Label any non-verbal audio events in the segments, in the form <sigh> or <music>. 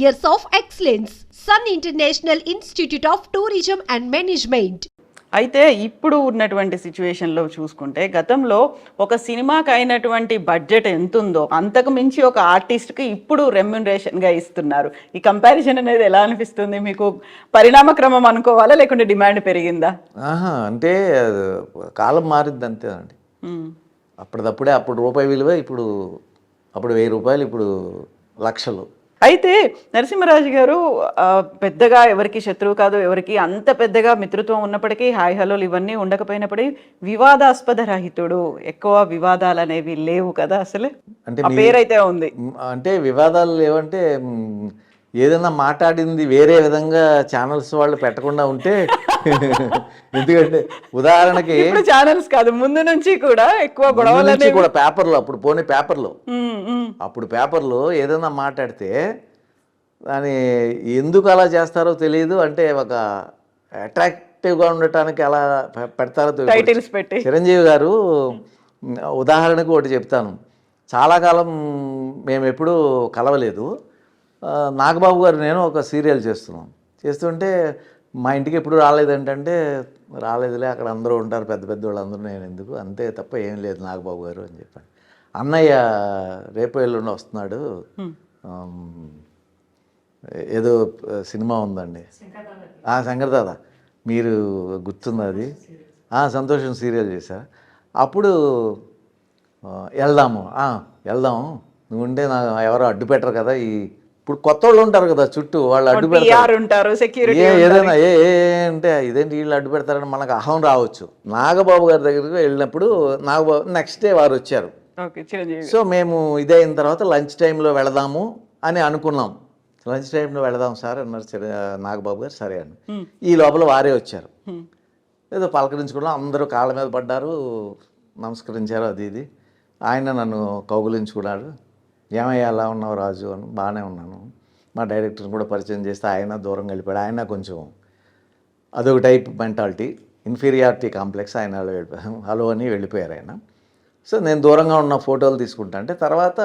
years of excellence. Sun International Institute of Tourism and Management. అయితే ఇప్పుడు ఉన్నటువంటి సిచ్యువేషన్లో చూసుకుంటే గతంలో ఒక సినిమాకి అయినటువంటి బడ్జెట్ ఎంత ఉందో అంతకు మించి ఒక ఆర్టిస్ట్కి ఇప్పుడు రెమ్యునరేషన్గా ఇస్తున్నారు ఈ కంపారిజన్ అనేది ఎలా అనిపిస్తుంది మీకు పరిణామక్రమం అనుకోవాలా లేకుంటే డిమాండ్ పెరిగిందా ఆహా అంటే కాలం మారింది అంతే అండి మ్మ్. అప్పటిదప్పుడే అప్పుడు రూపాయి విలువ ఇప్పుడు అప్పుడు వెయ్యి రూపాయలు ఇప్పుడు లక్షలు అయితే నరసింహరాజు గారు ఆ, పెద్దగా ఎవరికి శత్రువు కాదు ఎవరికి అంత పెద్దగా మిత్రత్వం ఉన్నప్పటికీ హాయ్ హలోలు ఇవన్నీ ఉండకపోయినప్పటికీ వివాదాస్పద రహితుడు. ఎక్కువ వివాదాలు అనేవి లేవు కదా అసలు. అంటే పేరైతే ఉంది. అంటే వివాదాలు లేవంటే ఏదైనా మాట్లాడింది వేరే విధంగా ఛానల్స్ వాళ్ళు పెట్టకుండా ఉంటే <laughs> ఎందుకంటే ఉదాహరణకి ఛానల్స్ కాదు ముందు నుంచి కూడా ఎక్కువ గొడవలు కూడా పేపర్లో అప్పుడు పోనీ పేపర్లో. అప్పుడు పేపర్లో ఏదైనా మాట్లాడితే దాని ఎందుకు అలా చేస్తారో తెలియదు. అంటే ఒక అట్రాక్టివ్గా ఉండటానికి అలా పెడతారో. టైటిల్స్ పెట్టి. చిరంజీవి గారు ఉదాహరణకు ఒకటి చెప్తాను. చాలా కాలం మేము ఎప్పుడూ కలవలేదు. నాగబాబు గారు నేను ఒక సీరియల్ చేస్తున్నాం. చేస్తుంటే మా ఇంటికి ఎప్పుడు రాలేదంటే రాలేదులే అక్కడ అందరూ ఉంటారు పెద్ద పెద్ద వాళ్ళందరూ నేను ఎందుకు? అంతే తప్ప ఏం లేదు నాగబాబు గారు అని చెప్పాను అన్నయ్య రేపు ఎల్లుండి వస్తున్నాడు. ఏదో సినిమా ఉందండి. ఆ, శంకర్ దాదా మీరు గుర్తుంది అది? ఆ, సంతోషం సీరియల్ చేశా. అప్పుడు వెళ్దాము. ఆ, వెళ్దాం. నువ్వు ఉంటే నా ఎవరో అడ్డు పెట్టరు కదా ఈ ఇప్పుడు కొత్త వాళ్ళు ఉంటారు కదా చుట్టూ వాళ్ళు అడ్డు పెడతారు. ఉంటారు సెక్యూరిటీ ఏ ఏదైనా ఏ అంటే ఇదేంటి వీళ్ళు అడ్డు పెడతారని మనకు అహం రావచ్చు. నాగబాబు గారి దగ్గరికి వెళ్ళినప్పుడు నాగబాబు నెక్స్ట్ డే వారు వచ్చారు. సో మేము ఇదే అయిన తర్వాత లంచ్ టైంలో వెళదాము అని అనుకున్నాం. లంచ్ టైంలో వెళదాం సార్ అన్నారు నాగబాబు గారు సరే అని ఈ లోపల వారే వచ్చారు. ఏదో పలకరించుకున్నాం అందరూ కాళ్ళ మీద పడ్డారు నమస్కరించారు అది ఇది. ఆయన నన్ను కౌగులించుకున్నాడు. ఏమయ్యా ఎలా ఉన్నావు రాజు? అని బాగానే ఉన్నాను. మా డైరెక్టర్ని కూడా పరిచయం చేస్తే ఆయన దూరం వెళ్ళిపోయాడు ఆయన కొంచెం అదొక టైప్ మెంటాలిటీ. ఇన్ఫీరియారిటీ కాంప్లెక్స్ ఆయన అలా హలో అని వెళ్ళిపోయారు ఆయన. సో నేను దూరంగా ఉన్న ఫోటోలు తీసుకుంటా. అంటే తర్వాత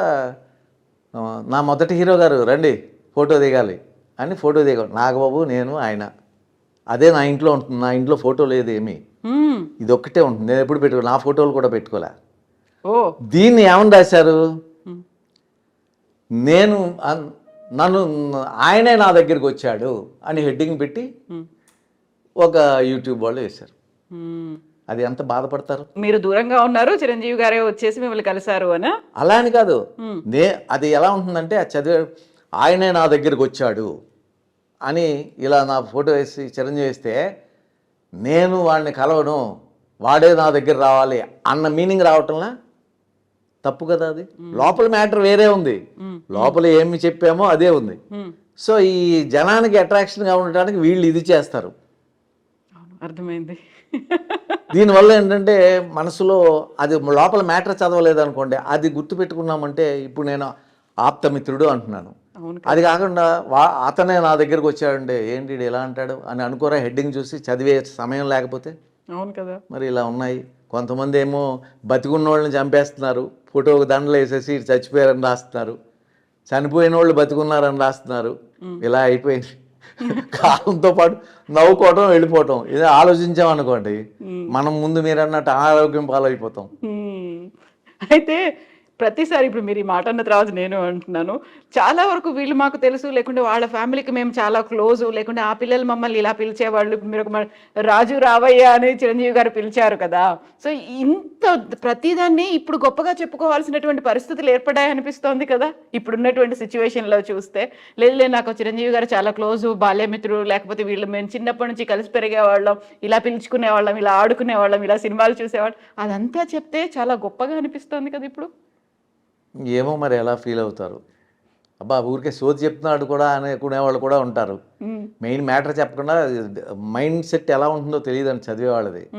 నా మొదటి హీరో గారు రండి ఫోటో దిగాలి అని ఫోటో దిగాను నాగబాబు నేను ఆయన. అదే నా ఇంట్లో ఉంటుంది నా ఇంట్లో ఫోటో లేదు ఏమీ. ఇది ఒక్కటే ఉంటుంది. నేను ఎప్పుడు పెట్టుకో నా ఫోటోలు కూడా పెట్టుకోలే. ఓ. దీన్ని ఏమని రాశారు? నేను నన్ను ఆయనే నా దగ్గరికి వచ్చాడు అని హెడ్డింగ్ పెట్టి. ఒక యూట్యూబ్ వాళ్ళు వేశారు. అది ఎంత బాధపడతారు మీరు దూరంగా ఉన్నారు చిరంజీవి గారే వచ్చేసి మిమ్మల్ని కలిశారు అనా అలా అని కాదు. నే అది ఎలా ఉంటుందంటే చదివే ఆయనే నా దగ్గరికి వచ్చాడు అని ఇలా నా ఫోటో వేసి చిరంజీవి వేస్తే నేను వాడిని కలవను వాడే నా దగ్గర రావాలి అన్న మీనింగ్ రావటంలా తప్పు కదా అది? లోపల మ్యాటర్ వేరే ఉంది. లోపల ఏమి చెప్పామో అదే ఉంది. సో ఈ జనానికి అట్రాక్షన్గా ఉండటానికి వీళ్ళు ఇది చేస్తారు. అర్థమైంది. దీనివల్ల ఏంటంటే మనసులో అది లోపల మ్యాటర్ చదవలేదు అనుకోండి అది గుర్తుపెట్టుకున్నామంటే ఇప్పుడు నేను ఆప్తమిత్రుడు అంటున్నాను. అది కాకుండా వా అతనే నా దగ్గరకు వచ్చాడంటే ఏంటి ఎలా అంటాడు? అని అనుకోరా హెడ్డింగ్ చూసి చదివే సమయం లేకపోతే? అవును కదా. మరి ఇలా ఉన్నాయి. కొంతమంది ఏమో బతికున్న వాళ్ళని చంపేస్తున్నారు ఫోటోకి దండలు వేసేసి "ఈడు చచ్చిపోయారని రాస్తున్నారు. చనిపోయిన వాళ్ళు బతికున్నారని రాస్తున్నారు. ఇలా అయిపోయింది. కాలంతో పాటు నవ్వుకోవటం వెళ్ళిపోవటం. ఇది ఆలోచించామనుకోండి మనం ముందు మీరు అన్నట్టు అనారోగ్యం పాలైపోతాం. అయితే ప్రతిసారి ఇప్పుడు మీరు ఈ మాట అన్న తర్వాత నేను అంటున్నాను. చాలా వరకు వీళ్ళు మాకు తెలుసు లేకుంటే వాళ్ళ ఫ్యామిలీకి మేము చాలా క్లోజ్ లేకుంటే ఆ పిల్లలు మమ్మల్ని ఇలా పిలిచేవాళ్ళు మీరు ఒక రాజు రావయ్య అని చిరంజీవి గారు పిలిచారు కదా. సో ఇంత ప్రతిదాన్ని ఇప్పుడు గొప్పగా చెప్పుకోవాల్సినటువంటి పరిస్థితులు ఏర్పడాయి అనిపిస్తోంది కదా. ఇప్పుడున్నటువంటి సిచ్యువేషన్లో చూస్తే లేదు లేదు నాకు చిరంజీవి గారు చాలా క్లోజ్ బాల్యమిత్రుడు లేకపోతే వీళ్ళు మేము చిన్నప్పటి నుంచి కలిసి పెరిగేవాళ్ళం ఇలా పిలుచుకునే వాళ్ళం ఇలా ఆడుకునే వాళ్ళం ఇలా సినిమాలు చూసేవాళ్ళం అదంతా చెప్తే చాలా గొప్పగా అనిపిస్తోంది కదా ఇప్పుడు. ఏమో మరి ఎలా ఫీల్ అవుతారు అబ్బా ఊరికే సోది చెప్తున్నాడు కూడా అనుకునే వాళ్ళు కూడా ఉంటారు. మెయిన్ మ్యాటర్ చెప్పకుండా మైండ్ సెట్ ఎలా ఉంటుందో తెలియదు చదివే వాళ్ళది.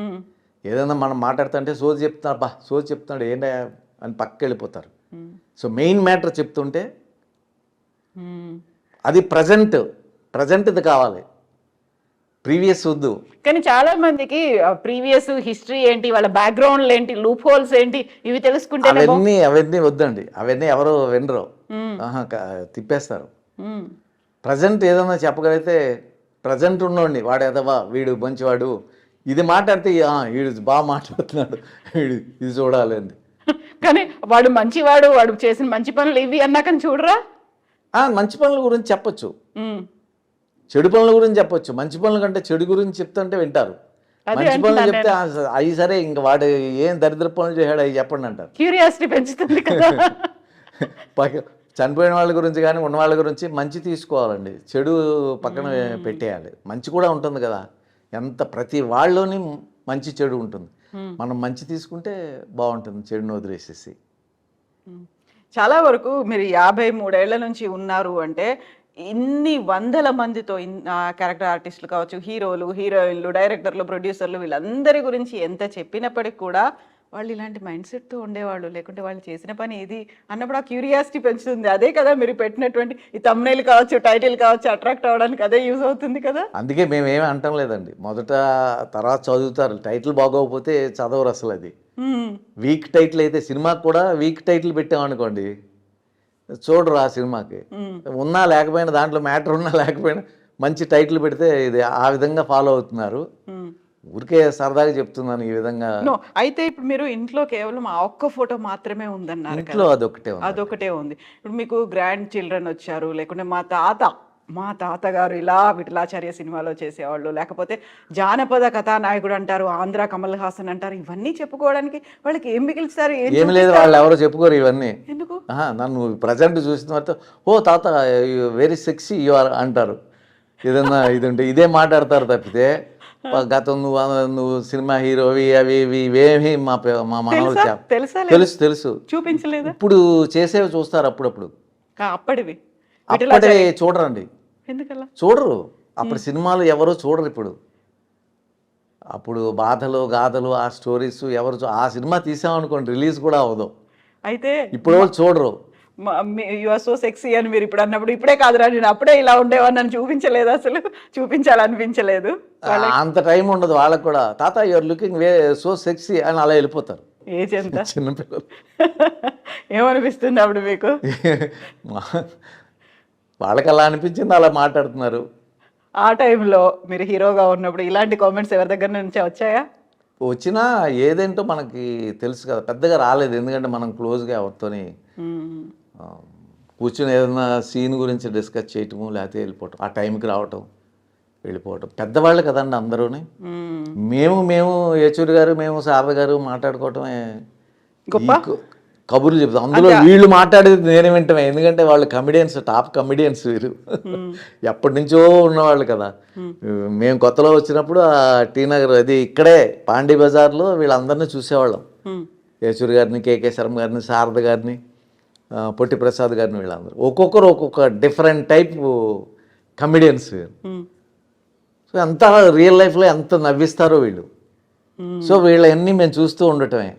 ఏదైనా మనం మాట్లాడుతుంటే సోది చెప్తున్నాడు బా సోది చెప్తున్నాడు ఏంటా అని పక్కకి వెళ్ళిపోతారు. సో మెయిన్ మ్యాటర్ చెప్తుంటే. అది ప్రజెంట్ ప్రజెంట్ది కావాలి ప్రీవియస్ వద్దు. కానీ చాలా మందికి ప్రీవియస్ హిస్టరీ ఏంటి వాళ్ళ బ్యాక్గ్రౌండ్ ఏంటి లూప్ హోల్స్ ఏంటి ఇవి తెలుసుకుంటేనే అవన్నీ అవన్నీ వద్దండి. అవన్నీ ఎవరు వినరు. తిప్పేస్తారు. ప్రజెంట్ ఏదన్నా చెప్పగలిగితే ప్రజెంట్ ఉన్నోడిని వాడు ఎదవా వీడు మంచివాడు ఇది మాట్లాడితే "ఆ, వీడు బాగా మాట్లాడుతున్నాడు వీడు ఇది చూడాలి అని <laughs> కానీ వాడు మంచివాడు వాడు చేసిన మంచి పనులు ఇవి అన్నాకని చూడరా? ఆ, మంచి పనుల గురించి చెప్పొచ్చు. చెడు పనుల గురించి చెప్పొచ్చు. మంచి పనుల కంటే చెడు గురించి చెప్తుంటే వింటారు. మంచి పనులు చెప్తే "ఆ, అవి సరే ఇంక వాడు ఏం దరిద్ర పనులు చేశాడు అవి చెప్పండి అంటారు. క్యూరియాసిటీ పెంచుతుంది <laughs> చనిపోయిన వాళ్ళ గురించి కానీ ఉన్న వాళ్ళ గురించి మంచి తీసుకోవాలండి. చెడు పక్కన పెట్టేయాలి. మంచి కూడా ఉంటుంది కదా. ఎంత ప్రతి వాళ్ళలోని మంచి చెడు ఉంటుంది. మనం మంచి తీసుకుంటే బాగుంటుంది చెడుని వదిలేసేసి. చాలా వరకు మీరు యాభై మూడేళ్ళ నుంచి ఉన్నారు అంటే ఇన్ని వందల మందితో క్యారెక్టర్ ఆర్టిస్టులు కావచ్చు హీరోలు హీరోయిన్లు డైరెక్టర్లు ప్రొడ్యూసర్లు వీళ్ళందరి గురించి ఎంత చెప్పినప్పటికి కూడా వాళ్ళు ఇలాంటి మైండ్ సెట్తో ఉండేవాళ్ళు. లేకుంటే వాళ్ళు చేసిన పని ఇది అన్నప్పుడు ఆ క్యూరియాసిటీ పెంచుతుంది. అదే కదా మీరు పెట్టినటువంటి ఈ తమ్నైల్ కావచ్చు టైటిల్ కావచ్చు అట్రాక్ట్ అవ్వడానికి అదే యూజ్ అవుతుంది కదా. అందుకే మేమేమి అంటం లేదండి. మొదట తర్వాత చదువుతారు. టైటిల్ బాగోకపోతే చదవరు అసలు అది. మ్మ్. వీక్ టైటిల్ అయితే సినిమాకి కూడా వీక్ టైటిల్ పెట్టామనుకోండి. చూడరు ఆ సినిమాకి. ఉన్నా లేకపోయినా దాంట్లో మ్యాటర్ ఉన్నా లేకపోయినా మంచి టైటిల్ పెడితే ఇది ఆ విధంగా ఫాలో అవుతున్నారు. ఊరికే సరదాగా చెప్తున్నాను ఈ విధంగా. అయితే ఇప్పుడు మీరు ఇంట్లో కేవలం ఆ ఒక్క ఫోటో మాత్రమే ఉందన్నారు ఇంట్లో అదొకటే అదొకటే ఉంది. ఇప్పుడు మీకు గ్రాండ్ చిల్డ్రన్ వచ్చారు లేకుంటే మా తాత మా తాతగారు ఇలా విఠలాచార్య సినిమాలో చేసేవాళ్ళు. లేకపోతే జానపద కథానాయకుడు అంటారు ఆంధ్ర కమల్ హాసన్ అంటారు ఇవన్నీ చెప్పుకోవడానికి వాళ్ళకి ఏం మిగిలిస్తారు ఏం ఏమి లేదు? వాళ్ళు ఎవరో చెప్పుకోరు ఇవన్నీ. ఎందుకు? నన్ను ప్రజెంట్ చూసిన తర్వాత ఓ తాత వెరీ సెక్సీ యు ఆర్ అంటారు. ఏదన్నా ఇది ఉంటే ఇదే మాట్లాడతారు తప్పితే "పా, గతం నువ్వు నువ్వు సినిమా హీరోవి అవి ఇవి ఇవేమి మా మా మనవలు తెలుసా? తెలుసా లేదా? తెలుసు తెలుసు. చూపించలేదా? ఇప్పుడు చేసేవి చూస్తారు అప్పుడప్పుడు. అప్పటివి. అప్పుడే చూడరండి. ఎందుకలా? చూడరు. అప్పుడు సినిమాలు ఎవరు చూడరు ఇప్పుడు. అప్పుడు బాధలు గాథలు ఆ స్టోరీస్ ఎవరు ఆ సినిమా తీసామనుకోండి రిలీజ్ కూడా అవ్వదు. అయితే ఇప్పుడు వాళ్ళు చూడరు. యు ఆర్ సో సెక్సీ అని మీరు ఇప్పుడు అన్నప్పుడు ఇప్పుడే కాదురా నేను అప్పుడే ఇలా ఉండేవాడిని నన్ను చూపించలేదు అసలు. చూపించాలనిపించలేదు. అంత టైం ఉండదు వాళ్ళకి కూడా. తాత your looking way so sexy అని అలా వెళ్ళిపోతారు. ఏజ్ ఎంత? చిన్నపిల్లలు <laughs> ఏమనిపిస్తుంది అప్పుడు మీకు? <laughs> వాళ్ళకి అలా అనిపించింది అలా మాట్లాడుతున్నారు. ఆ టైంలో మీరు హీరోగా ఉన్నప్పుడు ఇలాంటి కామెంట్స్ ఎవరి దగ్గర నుంచి వచ్చాయా? వచ్చినా ఏదేంటో మనకి తెలుసు కదా పెద్దగా రాలేదు. ఎందుకంటే మనం క్లోజ్గా ఎవరితోని కూర్చొని ఏదైనా సీన్ గురించి డిస్కస్ చేయటము లేకపోతే వెళ్ళిపోవటం ఆ టైంకి రావటం వెళ్ళిపోవటం. పెద్దవాళ్ళు కదండి అందరూని. మ్మ్. మేము యేచూరి గారు మేము శారద గారు మాట్లాడుకోవటమే గొప్ప? కబుర్లు చెప్తాం. అందులో వీళ్ళు మాట్లాడేది నేను వింటమే. ఎందుకంటే వాళ్ళు కమిడియన్స్ టాప్ కమిడియన్స్ వీరు. ఎప్పటి నుంచో ఉన్నవాళ్ళు కదా. మేము. కొత్తలో వచ్చినప్పుడు ఆ టీ నగర్ అది ఇక్కడే పాండీ బజార్లో వీళ్ళందరినీ చూసేవాళ్ళం. యేచూరి గారిని కేకే శర్మ గారిని శారద గారిని పొట్టి ప్రసాద్ గారిని వీళ్ళందరూ. ఒక్కొక్కరు ఒక్కొక్క డిఫరెంట్ టైప్ కమిడియన్స్. సో ఎంత రియల్ లైఫ్లో ఎంత నవ్విస్తారో వీళ్ళు. సో వీళ్ళన్నీ మేము చూస్తూ ఉండటమే.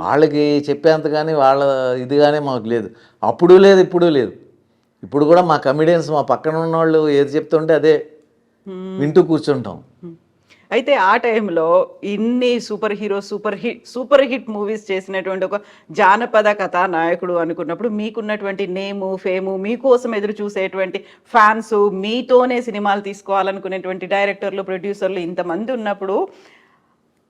వాళ్ళకి చెప్పేంత కానీ వాళ్ళ ఇది కానీ మాకు లేదు. అప్పుడు లేదు ఇప్పుడు లేదు. ఇప్పుడు కూడా మా కమిడియన్స్ మా పక్కన ఉన్న వాళ్ళు ఏది చెప్తుంటే అదే వింటూ కూర్చుంటాం. అయితే ఆ టైంలో ఇన్ని super hero super hit super hit movies చేసినటువంటి ఒక జానపద కథా నాయకుడు అనుకున్నప్పుడు మీకున్నటువంటి నేము ఫేము మీకోసం ఎదురు చూసేటువంటి ఫ్యాన్స్ మీతోనే సినిమాలు తీసుకోవాలనుకునేటువంటి డైరెక్టర్లు ప్రొడ్యూసర్లు ఇంతమంది ఉన్నప్పుడు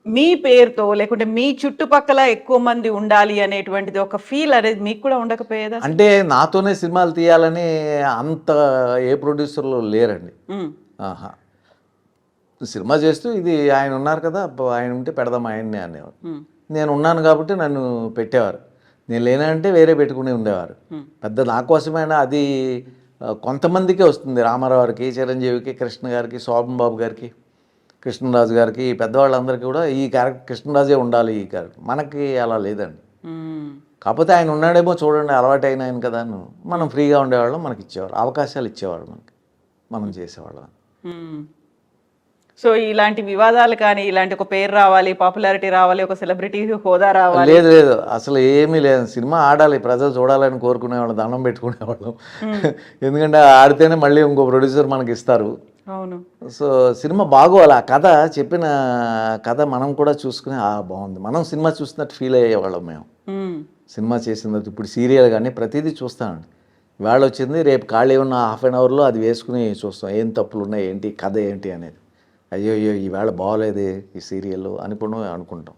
మీ పేరుతో లేకుంటే మీ చుట్టుపక్కల ఎక్కువ మంది ఉండాలి అనేటువంటిది ఒక ఫీల్ అనేది మీకు కూడా ఉండకపోయేదా? అంటే నాతోనే సినిమాలు తీయాలని అంత ఏ ప్రొడ్యూసర్లు లేరండి. ఆహా. సినిమా చేస్తూ ఇది ఆయన ఉన్నారు కదా ఆయన ఉంటే పెడదాం ఆయన్ని అనేవారు. నేను ఉన్నాను కాబట్టి నన్ను పెట్టేవారు. నేను లేనంటే వేరే పెట్టుకుని ఉండేవారు. పెద్ద నా కోసమైనా అది కొంతమందికే వస్తుంది. రామారావు గారికి చిరంజీవికి కృష్ణ గారికి శోభన్ బాబు గారికి. కృష్ణరాజు గారికి పెద్దవాళ్ళందరికీ కూడా ఈ క్యారెక్టర్ కృష్ణరాజే ఉండాలి ఈ క్యారెక్టర్. మనకి అలా లేదండి. కాకపోతే ఆయన ఉన్నాడేమో చూడండి అలవాటు అయిన ఆయన కదా మనం ఫ్రీగా ఉండేవాళ్ళం మనకి ఇచ్చేవారు అవకాశాలు ఇచ్చేవాళ్ళు మనకి మనం చేసేవాళ్ళం. సో ఇలాంటి వివాదాలు కానీ ఇలాంటి ఒక పేరు రావాలి పాపులారిటీ రావాలి ఒక సెలబ్రిటీ హోదా రావాలి. లేదు లేదు. అసలు ఏమీ లేదు. సినిమా ఆడాలి ప్రజలు చూడాలని కోరుకునేవాళ్ళం దండం పెట్టుకునేవాళ్ళం. <laughs> ఎందుకంటే ఆడితేనే మళ్ళీ ఇంకో ప్రొడ్యూసర్ మనకి ఇస్తారు. అవును. సో సినిమా బాగోవాలి? ఆ కథ చెప్పిన కథ మనం కూడా చూసుకుని ఆ బాగుంది. మనం సినిమా చూసినట్టు ఫీల్ అయ్యేవాళ్ళం మేము. మ్మ్. సినిమా చేసిన తర్వాత ఇప్పుడు సీరియల్ కానీ ప్రతిదీ చూస్తామండి ఇవాళ వచ్చింది రేపు ఖాళీ ఉన్న హాఫ్ అన్ అవర్లో అది వేసుకుని చూస్తాం. ఏం తప్పులు ఉన్నాయి ఏంటి కథ ఏంటి అనేది. అయ్యో అయ్యో ఈవేళ బాగోలేదే ఈ సీరియల్ అనుకుని అనుకుంటాం.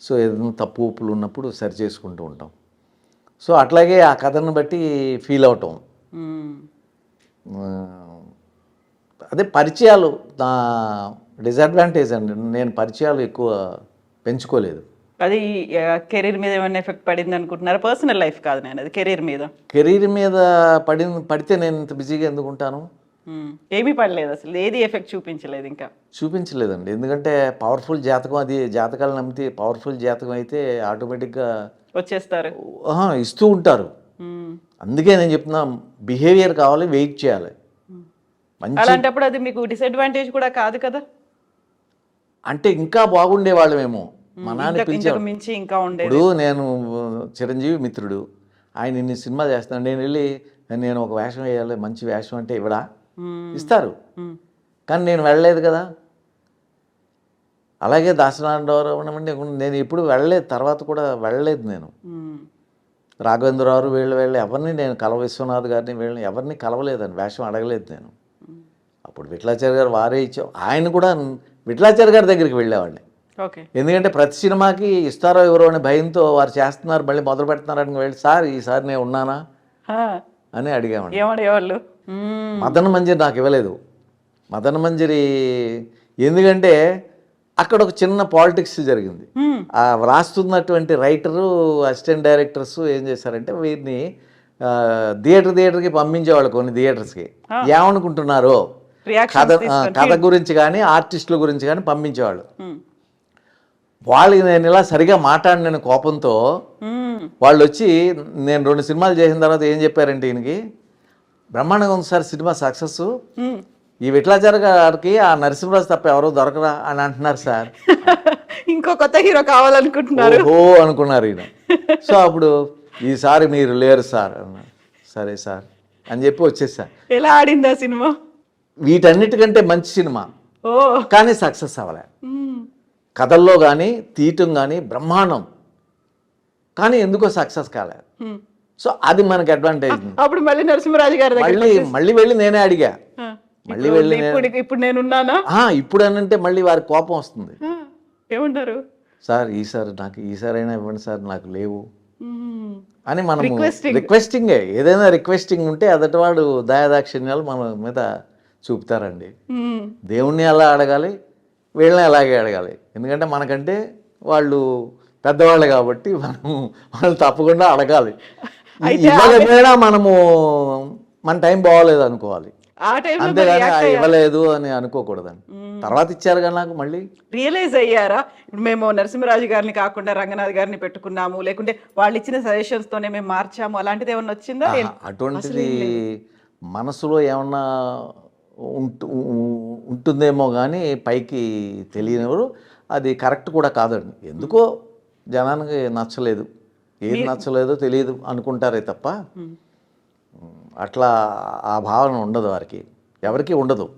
సో ఏదైనా తప్పు ఉప్పులు ఉన్నప్పుడు సరి చేసుకుంటూ ఉంటాం. సో అట్లాగే ఆ కథను బట్టి ఫీల్ అవటం. అదే పరిచయాలు నా డిసడ్వాంటేజ్ అండి. నేను పరిచయాలు ఎక్కువ పెంచుకోలేదు. అది కెరీర్ మీద ఏమైనా ఎఫెక్ట్ పడింది అనుకుంటున్నారా? పర్సనల్ లైఫ్ కాదు నేను అది కెరీర్ మీద. కెరీర్ మీద పడి పడితే నేను ఇంత బిజీగా ఎందుకు ఉంటాను. ఏమీ పడలేదు అసలు ఏది ఎఫెక్ట్ చూపించలేదు ఇంకా. చూపించలేదండి. ఎందుకంటే పవర్ఫుల్ జాతకం అది జాతకాలు నమ్మితే పవర్ఫుల్ జాతకం అయితే ఆటోమేటిక్గా వచ్చేస్తారు. ఇస్తూ ఉంటారు. అందుకే నేను చెప్తున్నా బిహేవియర్ కావాలి వెయిట్ చేయాలి. అలాంటప్పుడు అది మీకు డిసడ్వాంటేజ్ కూడా కాదు కదా? అంటే ఇంకా బాగుండే వాళ్ళమేమో మా నాన్న ఇంతకు- పిలిచాడు ఇంతకు మించి ఇంకా ఉండేది. ఇప్పుడు నేను చిరంజీవి మిత్రుడు. ఆయన ఇన్ని సినిమా చేస్తాను నేను వెళ్ళి నేను ఒక వేషం వేయాలి మంచి వేషం అంటే ఇవ్వడా. ఇస్తారు. కానీ నేను వెళ్ళలేదు కదా. అలాగే దాసనారాయణ నేను ఎప్పుడు వెళ్ళలేదు. తర్వాత కూడా వెళ్ళలేదు నేను. రాఘవేంద్రరావు వీళ్ళు వీళ్ళు ఎవరిని నేను కలవ విశ్వనాథ్ గారిని వీళ్ళని ఎవరిని కలవలేదని వేషం అడగలేదు నేను. అప్పుడు విఠలాచార్య గారు వారే ఇచ్చాం. ఆయన కూడా విఠలాచార్య గారి దగ్గరికి వెళ్ళేవాడిని ఓకే. ఎందుకంటే ప్రతి సినిమాకి ఇస్తారో ఎవరో అనే భయంతో వారు చేస్తున్నారు మళ్ళీ మొదలు పెడుతున్నారని వెళ్ళి సార్ ఈసారి నేను ఉన్నానా. అని అడిగామండి ఏమడేవాళ్ళు. మదన మంజరి నాకు ఇవ్వలేదు. మదన మంజరి ఎందుకంటే అక్కడ ఒక చిన్న పాలిటిక్స్ జరిగింది. ఆ వ్రాస్తున్నటువంటి రైటరు అసిస్టెంట్ డైరెక్టర్స్ ఏం చేశారంటే వీరిని థియేటర్ థియేటర్కి పంపించేవాళ్ళు కొన్ని థియేటర్స్కి. ఏమనుకుంటున్నారో కథ. కథ గురించి కానీ ఆర్టిస్టుల గురించి కానీ పంపించేవాళ్ళు. వాళ్ళు నేను ఇలా సరిగా మాట్లాడిన కోపంతో. వాళ్ళు వచ్చి నేను రెండు సినిమాలు చేసిన తర్వాత ఏం చెప్పారంటే ఈయనకి బ్రహ్మాండంగా ఉంది సార్ సినిమా సక్సెస్. ఈ విట్లాచార్య గారికి ఆ నరసింహరాజు తప్ప ఎవరో దొరకరా అని అంటున్నారు సార్ <laughs> ఇంకో కొత్త హీరో కావాలనుకుంటున్నారు ఓహో అనుకున్నారు ఈయన సో అప్పుడు ఈసారి మీరు లేరు సార్ సరే సార్ అని చెప్పి వచ్చేసా ఎలా ఆడింది సినిమా వీటన్నిటికంటే మంచి సినిమా కానీ సక్సెస్ అవ్వలే. కథల్లో కానీ తీయటం కానీ బ్రహ్మాండం కానీ ఎందుకో సక్సెస్ కాలే మ్మ్. సో అది మనకి అడ్వాంటేజ్ అప్పుడు మళ్ళీ నరసింహరాజు గారి మళ్ళీ మళ్ళీ వెళ్ళి నేనే అడిగా. మళ్ళీ వెళ్ళి నేను- ఇప్పుడు నేనున్నానా "ఆ, ఇప్పుడు అని అంటే మళ్ళీ వారి కోపం వస్తుంది. ఏమంటారు సార్ ఈసారి నాకు ఈసారి అయినా ఇవ్వండి సార్ నాకు లేవు. అని మనం. రిక్వెస్టింగే ఏదైనా రిక్వెస్టింగ్ ఉంటే అదటివాడు దయాదాక్షిణ్యాలు మన మీద చూపుతారండి. దేవుణ్ణి ఎలా అడగాలి? వీళ్ళని అలాగే అడగాలి? ఎందుకంటే మనకంటే వాళ్ళు పెద్దవాళ్ళు కాబట్టి మనం వాళ్ళు తప్పకుండా అడగాలి. ఇవ్వకపోయినా మనము మన టైం బాగోలేదు అనుకోవాలి. అంతేగాని "ఆ, ఇవ్వలేదు అని అనుకోకూడదని తర్వాత ఇచ్చారు కదా నాకు మళ్ళీ. రియలైజ్ అయ్యారా? ఇప్పుడు మేము నరసింహరాజు గారిని కాకుండా రంగనాథ్ గారిని పెట్టుకున్నాము లేకుంటే వాళ్ళు ఇచ్చిన సజెషన్స్ తోనే మేము మార్చాము అలాంటిది ఏమన్నా వచ్చిందా? అటువంటిది మనసులో ఏమన్నా ఉంటు ఉంటుందేమో కానీ పైకి తెలియనివారు అది కరెక్ట్ కూడా కాదండి. ఎందుకో జనానికి నచ్చలేదు. ఏది నచ్చలేదో తెలియదు అనుకుంటారే తప్ప అట్లా ఆ భావన ఉండదు వారికి. ఎవరికి ఉండదు.